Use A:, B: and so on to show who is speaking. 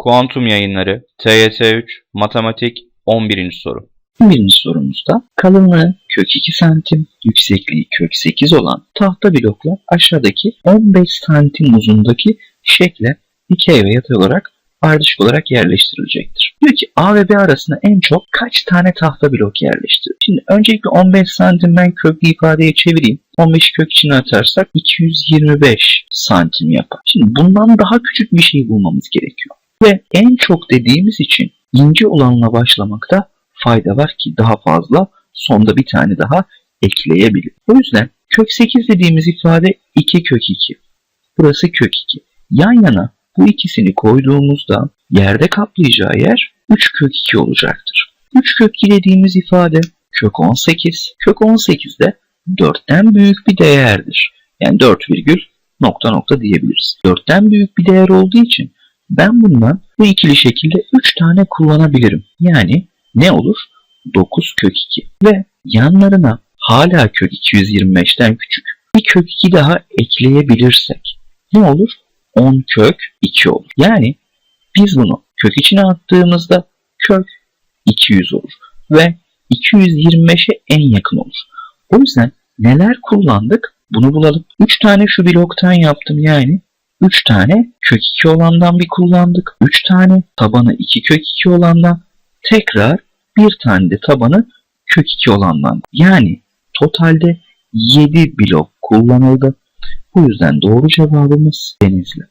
A: Kuantum Yayınları TYT 3 Matematik 11. soru.
B: Birinci sorumuzda kalınlığı kök 2 santim, yüksekliği kök 8 olan tahta bloklar aşağıdaki 15 santim uzundaki şekle dikey ve yatay olarak ardışık olarak yerleştirilecektir. Diyor ki A ve B arasında en çok kaç tane tahta blok yerleştirilir? Şimdi öncelikle 15 santim ben köklü ifadeye çevireyim. 15 kök içine atarsak 225 santim yapar. Şimdi bundan daha küçük bir şey bulmamız gerekiyor. Ve en çok dediğimiz için ince olanla başlamakta fayda var ki daha fazla sonda bir tane daha ekleyebilir. O yüzden kök 8 dediğimiz ifade 2 kök 2. Burası kök 2. Yan yana bu ikisini koyduğumuzda yerde kaplayacağı yer 3 kök 2 olacaktır. 3 kök 2 dediğimiz ifade kök 18. Kök 18 de 4'ten büyük bir değerdir. Yani 4 virgül nokta nokta diyebiliriz. 4'ten büyük bir değer olduğu için ben bundan bu ikili şekilde 3 tane kullanabilirim. Yani ne olur? 9 kök 2 ve yanlarına hala kök 225'ten küçük bir kök 2 daha ekleyebilirsek ne olur? 10 kök 2 olur. Yani biz bunu kök içine attığımızda kök 200 olur ve 225'e en yakın olur. O yüzden neler kullandık? Bunu bulalım. 3 tane şu bloktan yaptım yani 3 tane kök 2 olandan bir kullandık. 3 tane tabanı 2 kök 2 olandan tekrar bir tane de tabanı kök 2 olandan. Yani totalde 7 blok kullanıldı. Bu yüzden doğru cevabımız Denizli.